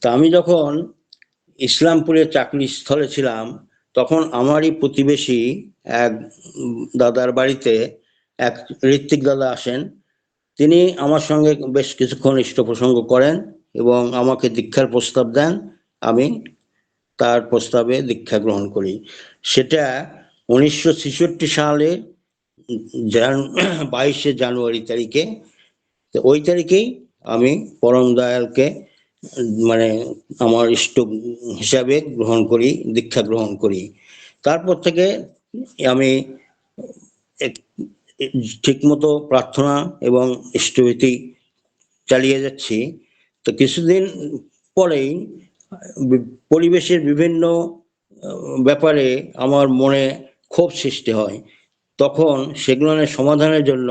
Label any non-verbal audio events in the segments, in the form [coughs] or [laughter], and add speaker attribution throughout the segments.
Speaker 1: তা আমি যখন ইসলামপুরে চাকরি স্থলে ছিলাম, তখন আমারই প্রতিবেশী এক দাদার বাড়িতে এক ঋত্বিক দাদা আসেন। তিনি আমার সঙ্গে বেশ কিছুক্ষণ ইষ্ট প্রসঙ্গ করেন এবং আমাকে দীক্ষার প্রস্তাব দেন। আমি তার প্রস্তাবে দীক্ষা গ্রহণ করি। সেটা উনিশশো ছেষট্টি সালে জান- বাইশে জানুয়ারি তারিখে। ওই তারিখেই আমি পরম দয়ালকে মানে আমার ইষ্ট হিসাবে গ্রহণ করি, দীক্ষা গ্রহণ করি। তারপর থেকে আমি ঠিকমতো প্রার্থনা এবং ইষ্টভীতি চালিয়ে যাচ্ছি। তো কিছুদিন পরেই পরিবেশের বিভিন্ন ব্যাপারে আমার মনে ক্ষোভ সৃষ্টি হয়। তখন সেগুলোর সমাধানের জন্য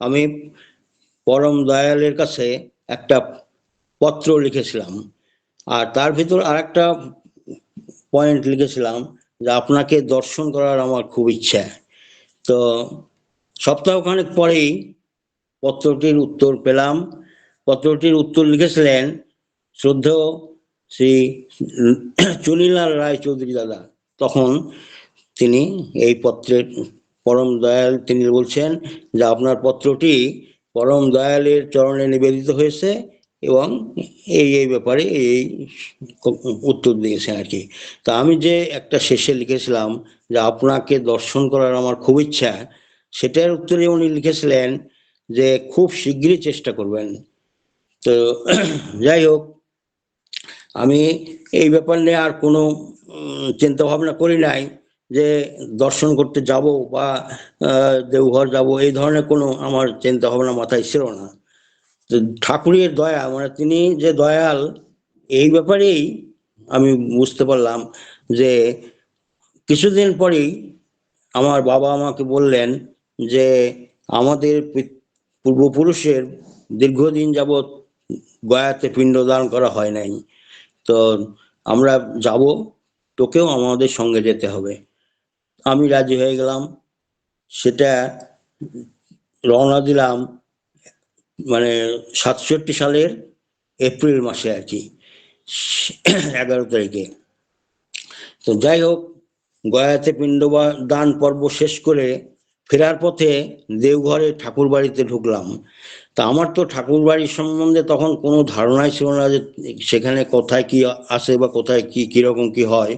Speaker 1: আমি পরম দয়ালের কাছে একটা পত্র লিখেছিলাম। আর তার ভিতর আরেকটা পয়েন্ট লিখেছিলাম যে আপনাকে দর্শন করার আমার খুব ইচ্ছা। তো সপ্তাহখানেক পরেই পত্রটির উত্তর পেলাম। পত্রটির উত্তর লিখেছিলেন শ্রদ্ধেয় শ্রী চুনিলাল রায় চৌধুরী দাদা। তখন তিনি এই পত্রের পরম দয়াল তিনি বলছেন যে, আপনার পত্রটি পরম দয়ালের চরণে নিবেদিত হয়েছে। এবং এই এই ব্যাপারে এই উত্তর দিয়েছেন আর কি। তা আমি যে একটা শেষে লিখেছিলাম যে আপনাকে দর্শন করার আমার খুব ইচ্ছা, সেটার উত্তরে উনি লিখেছিলেন যে খুব শীঘ্রই চেষ্টা করবেন। তো যাই হোক, আমি এই ব্যাপার নিয়ে আর কোনো চিন্তা ভাবনা করি নাই যে দর্শন করতে যাব বা দেওঘর যাব, এই ধরনের কোনো আমার চিন্তা ভাবনা মাথায় ছিল না। ঠাকুরের দয়া মানে তিনি যে দয়াল, এই ব্যাপারেই আমি বুঝতে পারলাম যে কিছুদিন পরেই আমার বাবা আমাকে বললেন যে আমাদের পূর্বপুরুষের দীর্ঘদিন যাবৎ গয়াতে পিণ্ডদান করা হয় নাই। তো আমরা যাব, তোকেও আমাদের সঙ্গে যেতে হবে। আমি রাজি হয়ে গেলাম, সেটা রওনা দিলাম। মানে সাতষট্টি সালের এপ্রিল মাসে আর কি, এগারো তারিখে। তো যাই হোক, গয়াতে পিণ্ড দান পর্ব শেষ করে ফেরার পথে দেওঘরে ঠাকুর বাড়িতে ঢুকলাম। তা আমার তো ঠাকুর বাড়ির সম্বন্ধে তখন কোনো ধারণাই ছিল না যে সেখানে কোথায় কি আসে বা কোথায় কি, কীরকম কি হয়।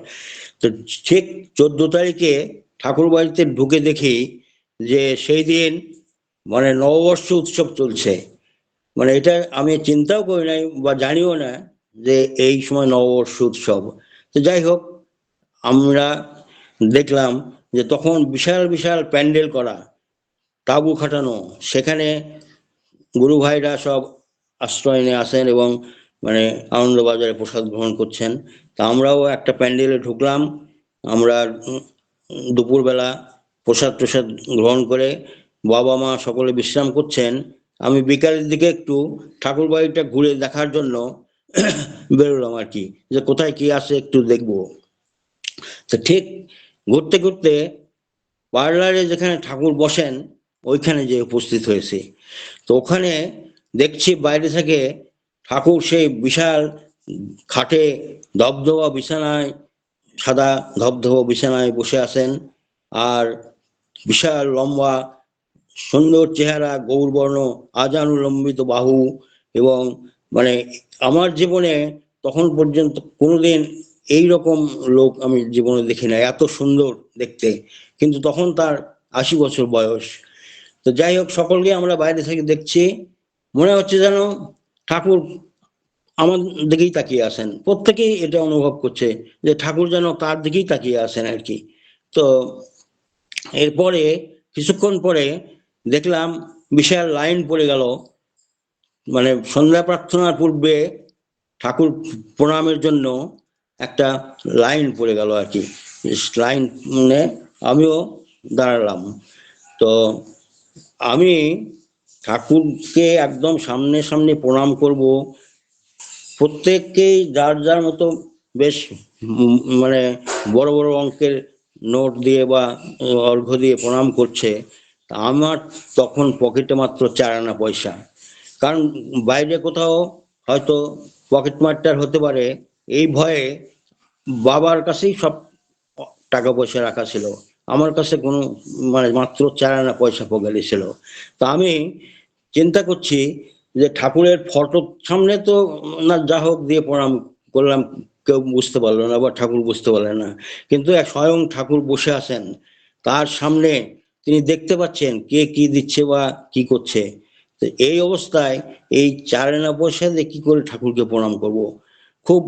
Speaker 1: তো ঠিক চোদ্দ তারিখে ঠাকুর বাড়িতে ঢুকে দেখি যে সেই দিন মানে নববর্ষ উৎসব চলছে। মানে এটা আমি চিন্তাও করি নাই বা জানিও না যে এই সময় নববর্ষ উৎসব। তো যাই হোক, আমরা দেখলাম যে তখন বিশাল বিশাল প্যান্ডেল করা, তাঁবু খাটানো, সেখানে গুরু ভাইরা সব আশ্রয় নিয়ে আসেন এবং মানে আনন্দবাজারে প্রসাদ গ্রহণ করছেন। তা আমরাও একটা প্যান্ডেলে ঢুকলাম, আমরা দুপুরবেলা প্রসাদ প্রসাদ গ্রহণ করে বাবা মা সকলে বিশ্রাম করছেন। আমি বিকালের দিকে একটু ঠাকুর বাড়িটা ঘুরে দেখার জন্য বেরোলাম আর কি, যে কোথায় কি আছে একটু দেখব। তো ঠিক ঘুরতে ঘুরতে পার্লারে যেখানে ঠাকুর বসেন, ওইখানে যে উপস্থিত হয়েছে। তো ওখানে দেখছি বাইরে থেকে ঠাকুর সেই বিশাল খাটে ধবধবা বিছানায়, সাদা ধবধবা বিছানায় বসে আছেন, আর বিশাল লম্বা সুন্দর চেহারা, গৌরবর্ণ, আজানুলম্বিত বাহু এবং মানে আমার জীবনে তখন পর্যন্ত কোনোদিন এই রকম লোক আমি জীবনে দেখি না এত সুন্দর দেখতে। কিন্তু তখন তার আশি বছর বয়স। তো যাই হোক, সকলকে আমরা বাইরে থেকে দেখছি। মনে হচ্ছে যেন ঠাকুর আমার দিকেই তাকিয়ে আসেন প্রত্যেকেই এটা অনুভব করছে যে ঠাকুর যেন তার দিকেই তাকিয়ে আসেন আর কি। তো এরপরে, কিছুক্ষণ পরে দেখলাম বিশাল লাইন পড়ে গেল। মানে সন্ধ্যা প্রার্থনার পূর্বে ঠাকুর প্রণামের জন্য একটা লাইন পড়ে গেল আর কি। লাইন মানে আমিও দাঁড়ালাম। তো আমি ঠাকুরকে একদম সামনে সামনে প্রণাম করব। প্রত্যেককেই যার যার মতো বেশ মানে বড় বড় অঙ্কের নোট দিয়ে বা অর্ঘ্য দিয়ে প্রণাম করছে। আমার তখন পকেটে মাত্র চার আনা পয়সা। কারণ বাইরে কোথাও হয়তো পকেট মারটার হতে পারে, এই ভয়ে বাবার কাছেই সব টাকা পয়সা রাখা ছিল। আমার কাছে কোনো মানে মাত্র চার আনা পয়সা পকেটে ছিল। তা আমি চিন্তা করছি যে ঠাকুরের ফটোর সামনে তো না যা হোক দিয়ে প্রণাম করলাম, কেউ বুঝতে পারল না বা ঠাকুর বুঝতে পারলেন না। কিন্তু স্বয়ং ঠাকুর বসে আছেন। তার সামনে তিনি দেখতে পাচ্ছেন কে কি দিচ্ছে বা কি করছে। তো এই অবস্থায় এই চার আনা পয়সা দিয়ে কি করে ঠাকুরকে প্রণাম করব? খুব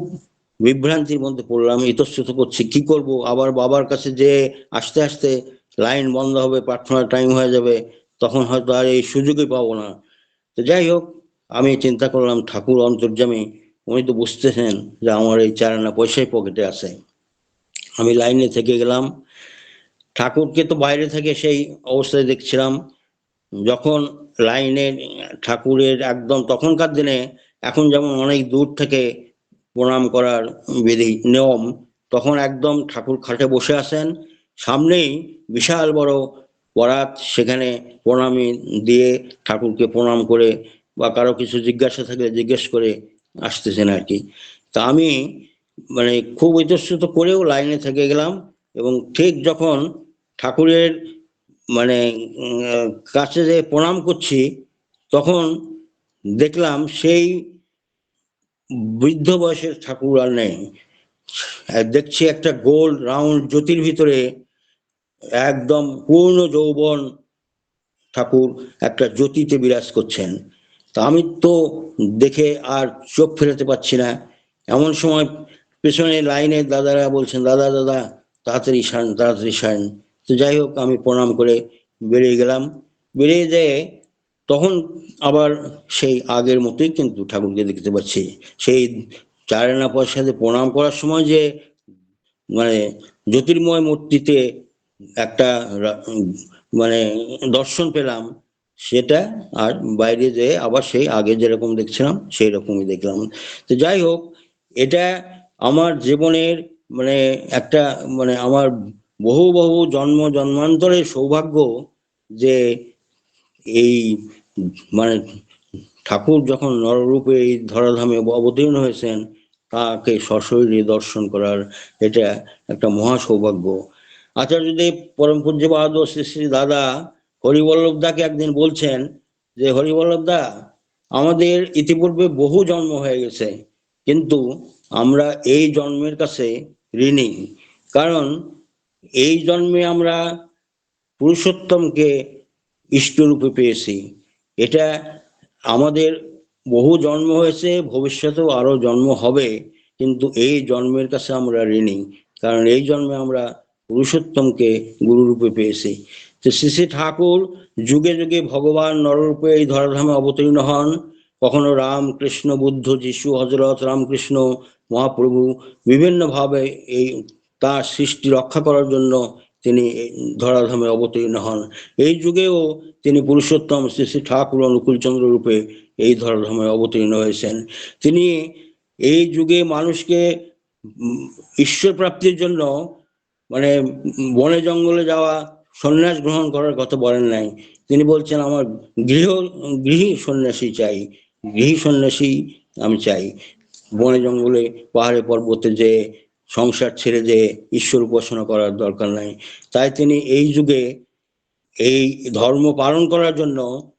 Speaker 1: বিভ্রান্তির মধ্যে পড়লাম, ইতস্তত করছি, কি করব? আবার বাবার কাছে যে আস্তে আস্তে লাইন বন্ধ হবে, প্রার্থনার টাইম হয়ে যাবে, তখন হয়তো আর এই সুযোগই পাবো না। তো যাই হোক, আমি চিন্তা করলাম, ঠাকুর অন্তর্জামী উনি তো বুঝতেছেন যে আমার এই চার আনা পয়সাই পকেটে আছে। আমি লাইনে থেকে গেলাম ঠাকুরকে তো বাইরে থেকে সেই অবস্থায় দেখছিলাম। যখন লাইনের ঠাকুরের একদম তখনকার দিনে এখন যেমন অনেক দূর থেকে প্রণাম করার বিধি, নিয়ম, তখন একদম ঠাকুর খাটে বসে আছেন সামনেই বিশাল বড় বরাত, সেখানে প্রণামী দিয়ে ঠাকুরকে প্রণাম করে বা কারও কিছু জিজ্ঞাসা থাকলে জিজ্ঞেস করে আসতেছেন আর কি। তা আমি মানে খুব ইতস্তত করেও লাইনে থেকে গেলাম এবং ঠিক যখন ঠাকুরের মানে কাছে যে প্রণাম করছি, তখন দেখলাম সেই বৃদ্ধ বয়সের ঠাকুর আর নেই। দেখছি একটা গোল রাউন্ড জ্যোতির ভিতরে একদম পূর্ণ যৌবন ঠাকুর একটা জ্যোতিতে বিরাজ করছেন। তা আমি তো দেখে আর চোখ ফেরাতে পারছি না। এমন সময় পেছনে লাইনে দাদারা বলছেন, দাদা দাদা, তাড়াতাড়ি সান তাড়াতাড়ি সান তো যাই হোক, আমি প্রণাম করে বেরিয়ে গেলাম। বেরিয়ে যেয়ে তখন আবার সেই আগের মতোই কিন্তু ঠাকুরকে দেখতে পাচ্ছি। সেই চার আনা পয়সাতে প্রণাম করার সময় যে মানে জ্যোতির্ময় মূর্তিতে একটা মানে দর্শন পেলাম, সেটা আর বাইরে যেয়ে আবার সেই আগে যেরকম দেখছিলাম, সেই রকমই দেখলাম। তো যাই হোক, এটা আমার জীবনের মানে একটা মানে আমার বহু বহু জন্ম জন্মান্তরের সৌভাগ্য যে এই মানে ঠাকুর যখন নররূপে এই ধরাধামে অবতীর্ণ হয়েছেন, তাকে সশরীরে দর্শন করার এটা একটা মহা সৌভাগ্য আচার্যদেব পরম পূজ্য বাহাদুর শ্রী শ্রী দাদা হরিবল্লভ দাকে একদিন বলছেন যে হরিবল্লভ দা আমাদের ইতিপূর্বে বহু জন্ম হয়ে গেছে, কিন্তু আমরা এই জন্মের কাছে ঋণী। কারণ এই জন্মে আমরা পুরুষোত্তমকে ইষ্টরূপে পেয়েছি। এটা আমাদের বহু জন্ম হয়েছে, ভবিষ্যতেও আরও জন্ম হবে, কিন্তু এই জন্মের কাছে আমরা ঋণী। কারণ এই জন্মে আমরা পুরুষোত্তমকে গুরুরূপে পেয়েছি। তো শ্রী শ্রী ঠাকুর যুগে যুগে ভগবান নররূপে এই ধরাধামে অবতীর্ণ হন। কখনো রাম কৃষ্ণ বুদ্ধ, যিশু, হজরত, রামকৃষ্ণ, মহাপ্রভু বিভিন্নভাবে এই তার সৃষ্টি রক্ষা করার জন্য তিনি ধরাধামে অবতীর্ণ হন। এই যুগেও তিনি পুরুষোত্তম শ্রী শ্রী ঠাকুর অনুকূলচন্দ্র রূপে এই ধরাধামে অবতীর্ণ হয়েছেন। তিনি এই যুগে মানুষকে ঈশ্বর প্রাপ্তির জন্য মানে বনে জঙ্গলে যাওয়া, সন্ন্যাস গ্রহণ করার কথা বলেন নাই। তিনি বলছেন, আমার গৃহ, গৃহী সন্ন্যাসী চাই, গৃহী সন্ন্যাসী আমি চাই। বনে জঙ্গলে পাহাড়ে পর্বতে যে সংসার ছেড়ে যে ঈশ্বর উপাসনা করার দরকার নাই। তাই তিনি এই যুগে এই ধর্ম পালন করার জন্য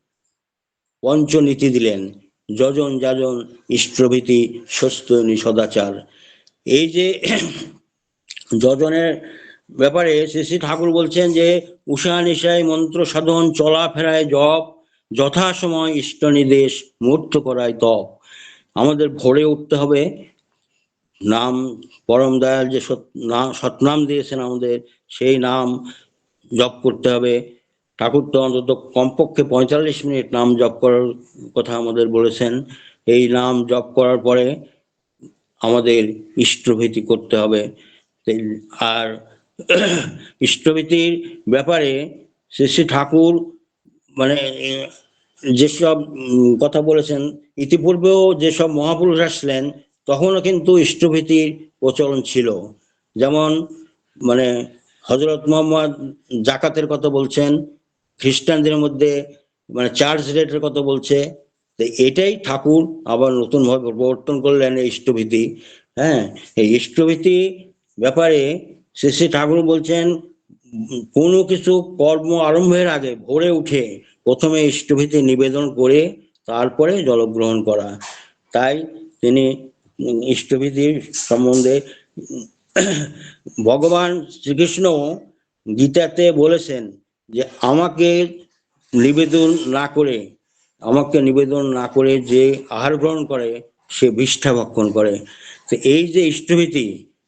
Speaker 1: পঞ্চনীতি দিলেন, যজন যাজন ইষ্টভীতি স্বস্তি সদাচার। এই যে [clears throat] যজনের ব্যাপারে শ্রী শ্রী ঠাকুর বলছেন যে, উষা নিশায় মন্ত্র সাধন চলাফেরায় জপ, যথাসময় ইষ্ট নির্দেশ মূর্ত করায় তপ। আমাদের ভোরে উঠতে হবে নাম পরম দয়াল যে সৎ- সৎনাম দিয়েছেন আমাদের, সেই নাম জপ করতে হবে। ঠাকুর তো অন্তত কমপক্ষে পঁয়তাল্লিশ মিনিট নাম জপ করার কথা আমাদের বলেছেন। এই নাম জপ করার পরে আমাদের ইষ্টভীতি করতে হবে। আর [clears throat] ইষ্টভীতির ব্যাপারে শ্রী শ্রী ঠাকুর মানে যেসব কথা বলেছেন, ইতিপূর্বেও যেসব মহাপুরুষ আসলেন তখনও কিন্তু ইষ্টভীতির প্রচলন ছিল। যেমন মানে হজরত মোহাম্মদ জাকাতের কথা বলছেন, খ্রিস্টানদের মধ্যে মানে চার্চ রেটের কথা বলছে। তো এটাই ঠাকুর আবার নতুন ভাবে প্রবর্তন করলেন এই ইষ্টভীতি। হ্যাঁ এই ইষ্টভীতি ব্যাপারে শ্রী শ্রী ঠাকুর বলছেন, কোনো কিছু কর্ম আরম্ভের আগে ভোরে উঠে প্রথমে ইষ্টভীতি নিবেদন করে তারপরে জলগ্রহণ করা। তাই তিনি উম, ইষ্টভীতির সম্বন্ধে ভগবান শ্রীকৃষ্ণ গীতাতে বলেছেন যে আমাকে নিবেদন না করে আমাকে নিবেদন না করে যে আহার গ্রহণ করে সে বিষ্ঠা ভক্ষণ করে। তো এই যে ইষ্টভীতি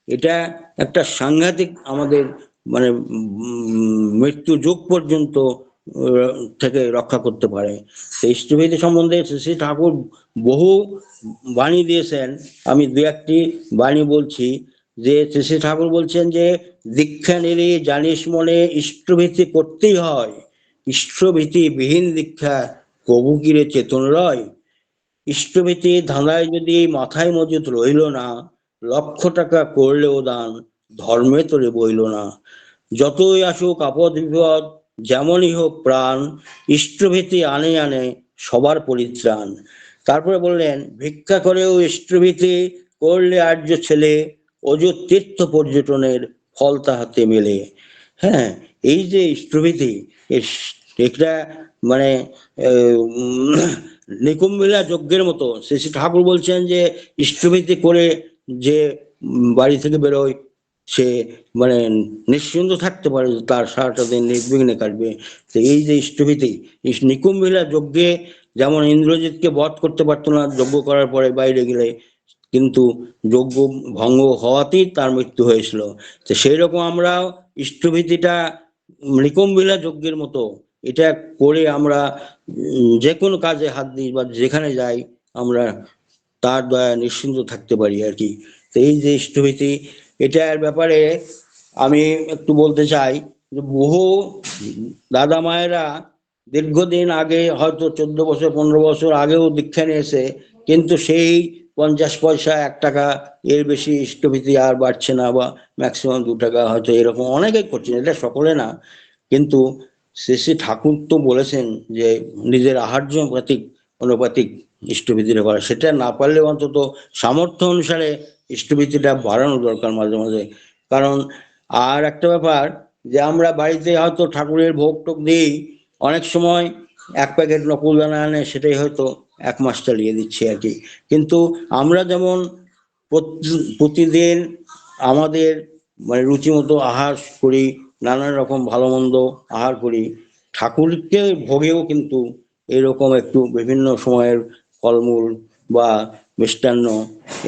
Speaker 1: এটা একটা সাংঘাতিক আমাদের মানে মৃত্যু যুগ পর্যন্ত থেকে রক্ষা করতে পারে। ইষ্টভীতি সম্বন্ধে শ্রী ঠাকুর বহু বাণী দিয়েছেন, আমি দু একটি বাণী বলছি যে শ্রী ঠাকুর বলছেন যে, দীক্ষা নিলে জানিস মনে ইষ্টভীতি করতেই হয়, ইষ্টভীতি বিহীন দীক্ষা কবু কিরে চেতন রয়? ইষ্টভীতি ধাঁধায় যদি মাথায় মজুত রইল না, লক্ষ টাকা করলেও দান ধর্মে তোরে বইল না। যতই আসুক আপদ বিপদ, যেমনই হোক প্রাণ, ইষ্টভীতি আনে আনে সবার পরিত্রাণ। তারপরে বললেন, ভিক্ষা করেও ইষ্টভীতি করলে আর্য ছেলে অযোর তীর্থ পর্যটনের ফল তাহাতে মেলে। হ্যাঁ এই যে ইষ্টভীতি এটা মানে নিকুম্ভিলা যজ্ঞের মতো। শ্রী ঠাকুর বলছেন যে ইষ্টভীতি করে যে বাড়ি থেকে বেরোয়, সে মানে নিশ্চিন্ত থাকতে পারে তার সারাটা দিন নির্বিঘ্নে কাটবে। তো এই যে ইষ্টভীতি নিকুম্ভিলা যজ্ঞে যেমন ইন্দ্রজিৎকে বধ করতে পারতো না যজ্ঞ করার পরে বাইরে গেলে, কিন্তু যজ্ঞ ভঙ্গ হওয়াতেই তার মৃত্যু হয়েছিল। তো সেই রকম আমরা ইষ্টভীতিটা নিকম্বিলা যজ্ঞের মতো, এটা করে আমরা যে কোনো কাজে হাত দিই বা যেখানে যাই, আমরা তার দয়া নিশ্চিন্ত থাকতে পারি আর কি। তো এই যে ইষ্টভীতি এটার ব্যাপারে আমি একটু বলতে চাই যে বহু দাদা মায়েরা দীর্ঘদিন আগে, হয়তো চোদ্দ বছর, পনেরো বছর আগেও দীক্ষা নিয়েছে, কিন্তু সেই পঞ্চাশ পয়সা এক টাকা এর বেশি ইষ্টভীতি আর বাড়ছে না বা ম্যাক্সিমাম দু টাকা হয়তো এরকম অনেকেই করছেন, এটা সকলে না। কিন্তু শ্রী শ্রী ঠাকুর তো বলেছেন যে নিজের আহার্য প্রতীক, অনুপাতিক ইষ্টভীতিটা করা সেটা না পারলে অন্তত সামর্থ্য অনুসারে ইষ্টভীতিটা বাড়ানো দরকার মাঝে মাঝে। কারণ আর একটা ব্যাপার যে আমরা বাড়িতে হয়তো ঠাকুরের ভোগ টোক দিই অনেক সময় এক প্যাকেট নকুল দানা আনে সেটাই হয়তো এক মাস চালিয়ে দিচ্ছি আর কি। কিন্তু আমরা যেমন প্রতিদিন আমাদের মানে রুচি মতো আহার করি, নানান রকম ভালো মন্দ আহার করি, ঠাকুরকে ভোগেও কিন্তু এরকম একটু বিভিন্ন সময়ের ফলমূল বা মিষ্টান্ন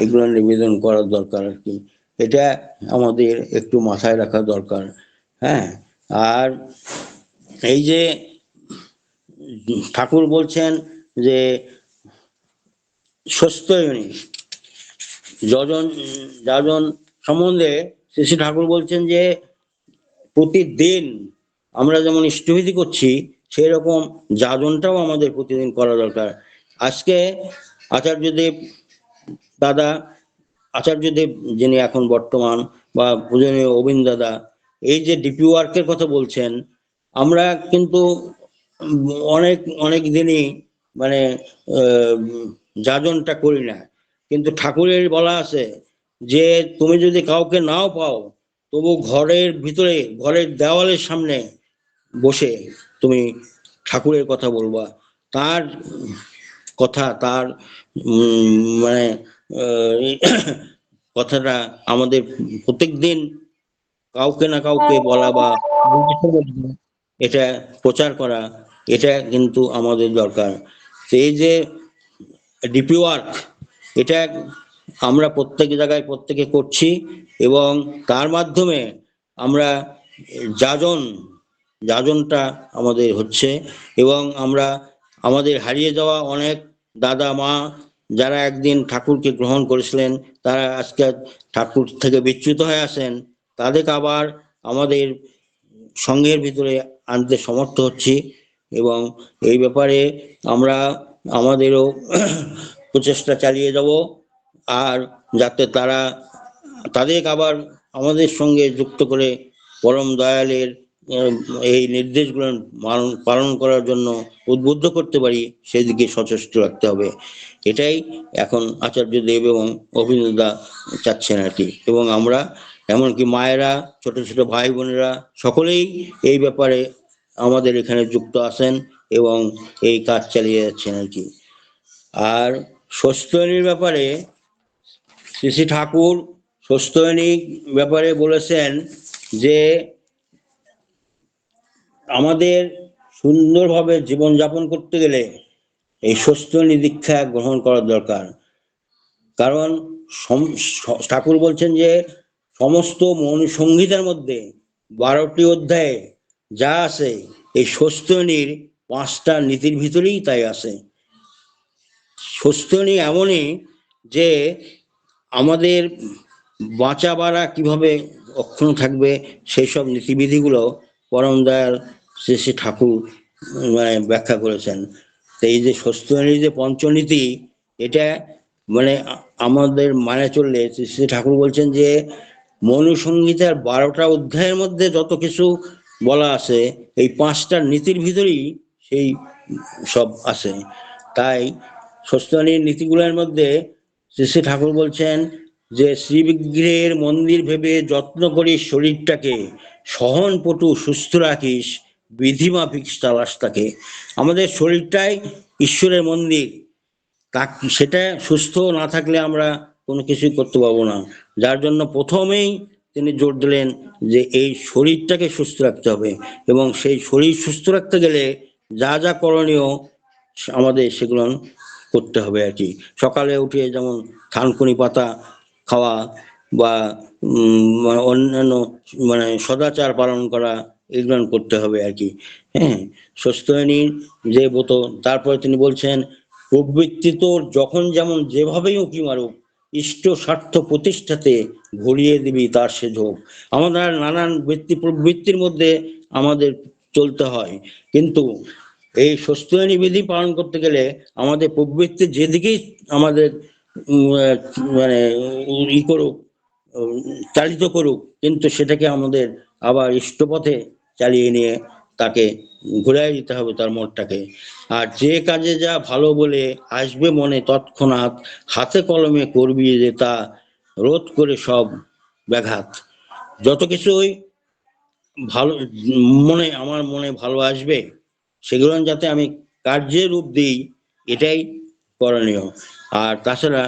Speaker 1: এগুলো নিবেদন করার দরকার আর কি। এটা আমাদের একটু মাথায় রাখা দরকার হ্যাঁ। আর এই যে ঠাকুর বলছেন যে, স্বস্ত্যয়নী, যজন, যাজন সম্বন্ধে শ্রী ঠাকুর বলছেন যে, প্রতিদিন আমরা যেমন ইষ্টভীতি করছি সেই রকম যাজনটাও আমাদের প্রতিদিন করা দরকার। আজকে আচার্যদেব দাদা, আচার্যদেব যিনি এখন বর্তমান বা পূজনীয় অবিন দাদা, এই যে ডিপি ওয়ার্কের কথা বলছেন, আমরা কিন্তু অনেক অনেক দিনই মানে যাজনটা করি না। কিন্তু ঠাকুরের বলা আছে যে, তুমি যদি কাউকে নাও পাও, তবু ঘরের ভিতরে, ঘরের দেওয়ালের সামনে বসে তুমি ঠাকুরের কথা বলবা। তার কথা, তার মানে [coughs] কথাটা আমাদের প্রত্যেকদিন কাউকে না কাউকে বলা বা এটা প্রচার করা এটা কিন্তু আমাদের দরকার। তো এই যে ডিপি ওয়ার্ক, এটা আমরা প্রত্যেক জায়গায় প্রত্যেকে করছি এবং তার মাধ্যমে আমরা যাজন, যাজনটা আমাদের হচ্ছে এবং আমরা আমাদের হারিয়ে যাওয়া অনেক দাদা, মা যারা একদিন ঠাকুরকে গ্রহণ করেছিলেন, তারা আজকে ঠাকুর থেকে বিচ্যুত হয়ে আসেন তাদেরকে আবার আমাদের সঙ্ঘের ভিতরে আনতে সমর্থ হচ্ছি। এবং এই ব্যাপারে আমরা আমাদেরও প্রচেষ্টা চালিয়ে যাব। আর যাতে তারা, তাদেরকে আবার আমাদের সঙ্গে যুক্ত করে পরম দয়ালের এই নির্দেশগুলো পালন করার জন্য উদ্বুদ্ধ করতে পারি, সেদিকে সচেষ্ট রাখতে হবে। এটাই এখন আচার্য দেব এবং অভিনেতা চাচ্ছেন আর কি। এবং আমরা, এমনকি মায়েরা, ছোট ছোট ভাই বোনেরা, সকলেই এই ব্যাপারে আমাদের এখানে যুক্ত আছেন এবং এই কাজ চালিয়ে যাচ্ছেন আর কি। আর স্বস্ত্যয়নীর ব্যাপারে শ্রী ঠাকুর স্বস্ত্যয়নী ব্যাপারে বলেছেন যে আমাদের সুন্দরভাবে জীবনযাপন করতে গেলে এই স্বস্ত্যয়নী দীক্ষা গ্রহণ করার দরকার। কারণ ঠাকুর বলছেন যে সমস্ত মনুসংহিতার মধ্যে বারোটি অধ্যায়ে যা আছে, এই স্বস্ত্যয়নীর পাঁচটা নীতির ভিতরেই তাই আছে। স্বস্ত্যয়নী এমনই যে আমাদের বাঁচা বাড়া কীভাবে অক্ষুণ্ণ থাকবে, সেই সব নীতিবিধিগুলো পরম দয়াল শ্রী শ্রী ঠাকুর মানে ব্যাখ্যা করেছেন। তো এই যে স্বস্ত্যয়নী যে পঞ্চনীতি, এটা মানে আমাদের মানে চললে শ্রী ঠাকুর বলছেন যে, মনুসংহিতার বারোটা অধ্যায়ের মধ্যে যত কিছু বলা আছে, এই পাঁচটা নীতির ভিতরেই সেই সব আছে। তাই স্বস্তানীর নীতিগুলোর মধ্যে শ্রী ঠাকুর বলছেন যে, শ্রীবিগ্রহের মন্দির ভেবে যত্ন করিস শরীরটাকে সহনপটু সুস্থ রাখিস, বিধিমাফিক তালাশ তাকে আমাদের শরীরটাই ঈশ্বরের মন্দির। তাক- সেটা সুস্থ না থাকলে আমরা কোনো কিছুই করতে পারব না। যার জন্য প্রথমেই তিনি জোর দিলেন যে এই শরীরটাকে সুস্থ রাখতে হবে এবং সেই শরীর সুস্থ রাখতে গেলে যা যা করণীয় আমাদের সেগুলো করতে হবে আর কি। সকালে উঠে যেমন থানকুনি পাতা খাওয়া বা মানে অন্যান্য মানে সদাচার পালন করা, এগুলো করতে হবে আর কি। হ্যাঁ স্বস্ত্যয়নীর যে ব্রত। তারপরে তিনি বলছেন, প্রবৃত্তি তোর যখন যেমন যেভাবেই উঁকি মারুক ইষ্ট স্বার্থ প্রতিষ্ঠাতে ঘুরিয়ে দিবি তার সে ঝোঁক আমাদের নানান বৃত্তি প্রবৃত্তির মধ্যে আমাদের চলতে হয়। কিন্তু এই স্বস্ত্যয়নী বিধি পালন করতে গেলে আমাদের প্রবৃত্তি যেদিকেই আমাদের মানে ই করুক চালিত করুক, কিন্তু সেটাকে আমাদের আবার ইষ্টপথে চালিয়ে নিয়ে তাকে ঘুরাই দিতে হবে তার মনটাকে। আর যে কাজে যা ভালো বলে আসবে মনে তৎক্ষণাৎ হাতে কলমে করবি যে তা রোধ করে সব ব্যাঘাত। যত কিছুই ভালো, মনে, আমার মনে ভালো আসবে, সেগুলো যাতে আমি কার্যে রূপ দিই, এটাই করণীয়। আর তাছাড়া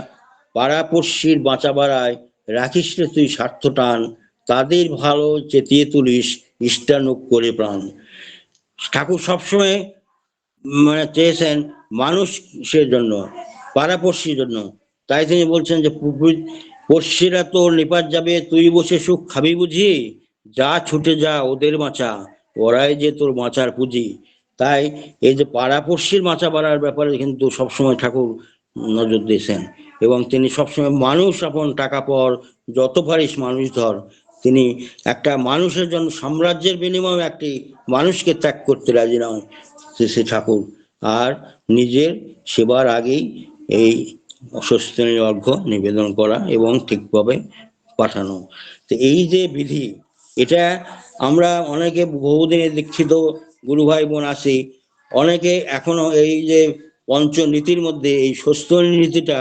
Speaker 1: পাড়াপড়শির বাঁচা বাড়ায় রাখিস তুই স্বার্থ টান, তাদের ভালো চেতিয়ে তুলিস ইষ্টানুক করে প্রাণ। ঠাকুর সবসময় মানে চেয়েছেন মানুষের জন্য, পাড়াপড়শির জন্য। তাই তিনি বলছেন যে পড়শিরা তোর নিপাত যাবে, তুই বসে সুখ খাবি বুঝি? যা ছুটে যা, ওদের বাঁচা ওরাই যে তোর বাঁচার পুঁজি। তাই এই যে পাড়াপড়শির বাঁচা বাড়ার ব্যাপারে কিন্তু সবসময় ঠাকুর নজর দিয়েছেন। এবং তিনি সবসময় মানুষ আপন টাকা পর, যত পারিস মানুষ ধর। তিনি একটা মানুষের জন্য, সাম্রাজ্যের বিনিময়ে একটি মানুষকে ত্যাগ করতে রাজি নয় শ্রী ঠাকুর। আর নিজের সেবার আগেই এই স্বস্তিনীর অর্ঘ্য নিবেদন করা এবং ঠিকভাবে পাঠানো। তো এই যে বিধি, এটা আমরা অনেকে বহুদিনে দীক্ষিত গুরু ভাই বোন আছি, অনেকে এখনও এই যে পঞ্চনীতির মধ্যে এই স্বস্ত নীতিটা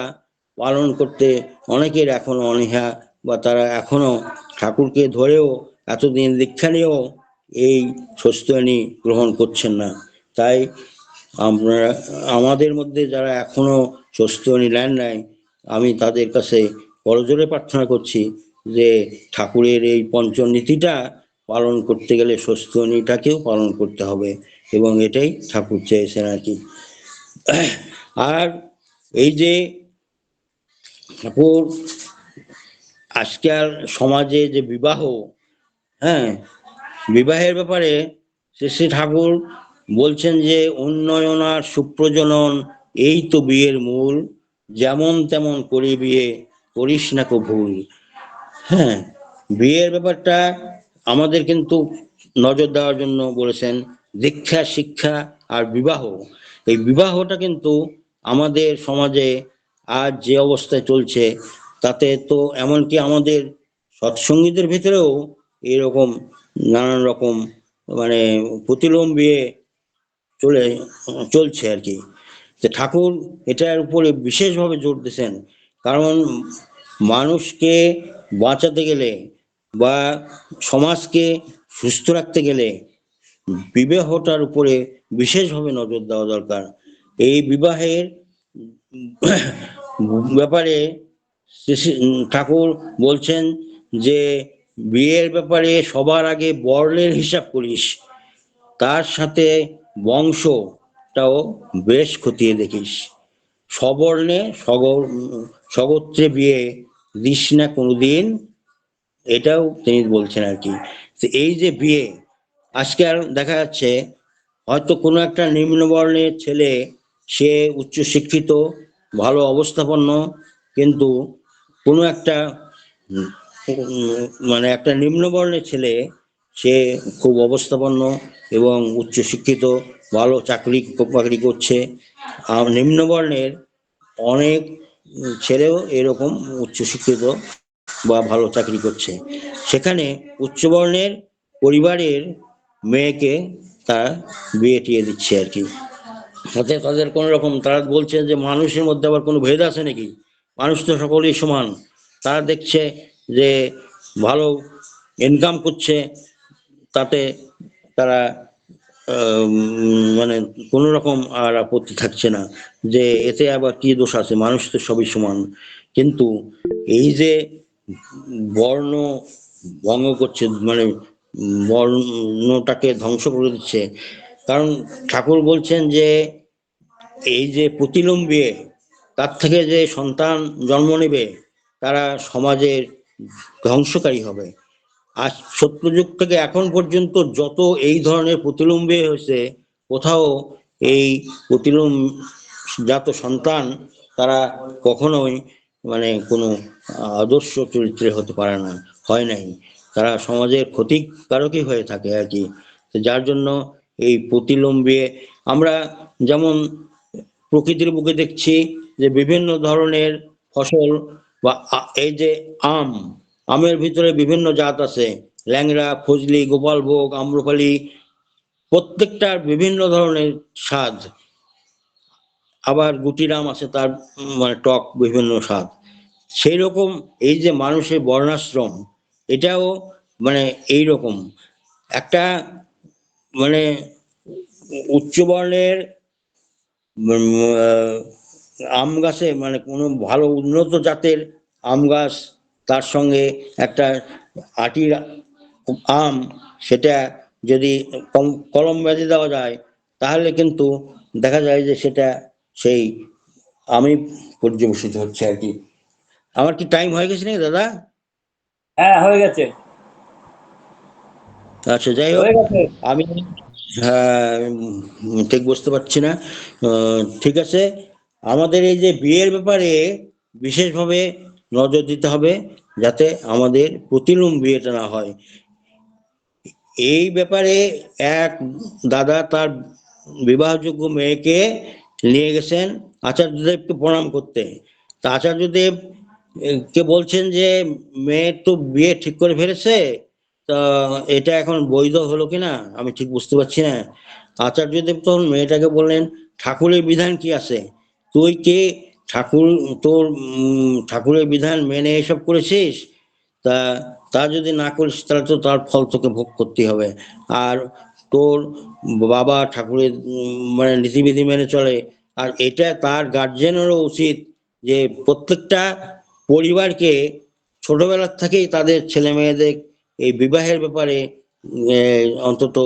Speaker 1: পালন করতে অনেকের এখনও অনীহা বা তারা এখনও ঠাকুরকে ধরেও, এতদিন দীক্ষা নিয়েও এই স্বস্তানি গ্রহণ করছেন না। তাই আমরা, আমাদের মধ্যে যারা এখনও স্বস্তানি নেন নাই, আমি তাদের কাছে করজোরে প্রার্থনা করছি যে ঠাকুরের এই পঞ্চনীতিটা পালন করতে গেলে স্বস্তানিটাকেও পালন করতে হবে এবং এটাই ঠাকুর চেয়েছেন আর কি। আর এই যে ঠাকুর আজকাল সমাজে যে বিবাহ হ্যাঁ বিবাহের ব্যাপারে শ্রী ঠাকুর বলছেন যে উন্নয়ন আর সুপ্রজনন, এই তো বিয়ের মূল, যেমন তেমন করি বিয়ে, করিস না কো ভুল হ্যাঁ বিয়ের ব্যাপারটা আমাদের কিন্তু নজর দেওয়ার জন্য বলেছেন দীক্ষা, শিক্ষা আর বিবাহ। এই বিবাহটা কিন্তু আমাদের সমাজে আজ যে অবস্থায় চলছে তাতে তো এমনকি আমাদের সৎসঙ্গীদের ভিতরেও এরকম নানান রকম মানে প্রতিলম্বিয়ে চলে, চলছে আর কি। তো ঠাকুর এটার উপরে বিশেষভাবে জোর দিয়েছেন। কারণ মানুষকে বাঁচাতে গেলে বা সমাজকে সুস্থ রাখতে গেলে বিবাহটার উপরে বিশেষভাবে নজর দেওয়া দরকার। এই বিবাহের ব্যাপারে ঠাকুর বলছেন যে, বিয়ের ব্যাপারে সবার আগে বর্ণের হিসাব করিস। তার সাথে বংশটাও বেশ খতিয়ে দেখিস। সবর্ণে সগর সগোত্রে বিয়ে দিস না কোনোদিন। এটাও তিনি বলছেন আর কি। এই যে বিয়ে, আজকে আর দেখা যাচ্ছে, হয়তো কোনো একটা নিম্নবর্ণের ছেলে, সে উচ্চ শিক্ষিত ভালো অবস্থাপন্ন, কিন্তু কোনো একটা মানে একটা নিম্নবর্ণের ছেলে, সে খুব অবস্থাপন্ন এবং উচ্চ শিক্ষিত, ভালো চাকরি, বাকরি করছে। আর নিম্নবর্ণের অনেক ছেলেও এরকম উচ্চ শিক্ষিত বা ভালো চাকরি করছে। সেখানে উচ্চবর্ণের পরিবারের মেয়েকে তারা বিয়ে টিয়ে দিচ্ছে আর কি। তাতে তাদের কোনো রকম, তারা বলছে যে মানুষের মধ্যে আবার কোনো ভেদ আছে নাকি? মানুষ তো সকলেই সমান। তারা দেখছে যে ভালো ইনকাম করছে, তাতে তারা মানে কোনো রকম আর আপত্তি থাকছে না যে এতে আবার কি দোষ আছে। মানুষ তো সবই সমান। কিন্তু এই যে বর্ণ ভঙ্গ করছে মানে বর্ণটাকে ধ্বংস করে দিচ্ছে, কারণ ঠাকুর বলছেন যে এই যে প্রতিলোম বিয়ে তার থেকে যে সন্তান জন্ম নেবে, তারা সমাজের ধ্বংসকারী হবে। আর সত্যযুগ থেকে এখন পর্যন্ত যত এই ধরনের প্রতিলোম বিয়ে হয়েছে, কোথাও এই প্রতিলম্ব জাত সন্তান তারা কখনোই মানে কোনো আদর্শ চরিত্রে হতে পারে না, হয় নাই। তারা সমাজের ক্ষতিকারকই হয়ে থাকে আর কি। যার জন্য এই প্রতিলোম বিয়ে আমরা যেমন প্রকৃতির বুকে দেখছি যে বিভিন্ন ধরনের ফসল বা এই যে আম আমের ভিতরে বিভিন্ন জাত আছে। ল্যাংড়া ফজলি গোপালভোগ আম্রপালি প্রত্যেকটার বিভিন্ন ধরনের স্বাদ। আবার গুটিরাম আছে তার মানে টক বিভিন্ন স্বাদ। সেই রকম এই যে মানুষের বর্ণাশ্রম এটাও মানে এই রকম একটা মানে উচ্চ বর্ণের উম, আহ, আম গাছে মানে কোনো ভালো উন্নত জাতের আম গাছ তার সঙ্গে একটা আটির আম সেটা যদি কম- কলম বেঁধে দেওয়া যায় তাহলে কিন্তু দেখা যায় যে সেটা সেই আমি পর্যবেসিত হচ্ছে আর কি। আমার কি টাইম হয়ে গেছে নাকি দাদা?
Speaker 2: হ্যাঁ হয়ে গেছে।
Speaker 1: আচ্ছা যাই হোক।
Speaker 2: হয়ে গেছে।
Speaker 1: আমি হ্যাঁ ঠিক বুঝতে পারছি না। ঠিক আছে। আমাদের এই যে বিয়ের ব্যাপারে বিশেষভাবে নজর দিতে হবে যাতে আমাদের প্রতিলোম বিয়েটা না হয়। এই ব্যাপারে এক দাদা তার বিবাহযোগ্য মেয়েকে নিয়ে গেছেন আচার্যদেবকে প্রণাম করতে। তা আচার্যদেব কে বলছেন যে মেয়ে তো বিয়ে ঠিক করে ফেলেছে, তা এটা এখন বৈধ হলো কিনা আমি ঠিক বুঝতে পারছি না। আচার্যদেব তখন মেয়েটাকে বললেন, ঠাকুরের বিধান কি আছে? তুই কে ঠাকুর, তোর ঠাকুরের বিধান মেনে এসব করেছিস? তা তা যদি না করিস, তাহলে তো তার ফল তোকে ভোগ করতে হবে। আর তোর বাবা ঠাকুরের মানে নীতিবিধি মেনে চলে। আর এটা তার গার্জেনেরও উচিত যে প্রত্যেকটা পরিবারকে ছোটবেলার থেকেই তাদের ছেলে মেয়েদের এই বিবাহের ব্যাপারে অন্তত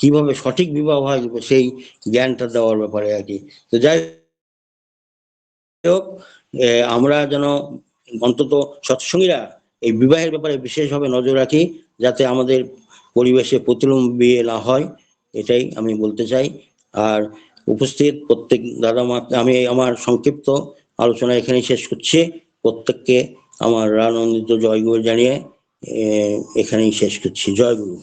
Speaker 1: কীভাবে সঠিক বিবাহ হয়, সেই জ্ঞানটা দেওয়ার ব্যাপারে আর কি। তো যাই হোক আমরা যেন অন্তত সৎসঙ্গীরা এই বিবাহের ব্যাপারে বিশেষভাবে নজর রাখি, যাতে আমাদের পরিবেশে প্রতিলোম বিয়ে না হয়, এটাই আমি বলতে চাই। আর উপস্থিত প্রত্যেক দাদা মা, আমি আমার সংক্ষিপ্ত আলোচনা এখানেই শেষ করছি। প্রত্যেককে আমার রানন্দিত জয়গুরু জানিয়ে এখানেই শেষ করছি। জয় গুরু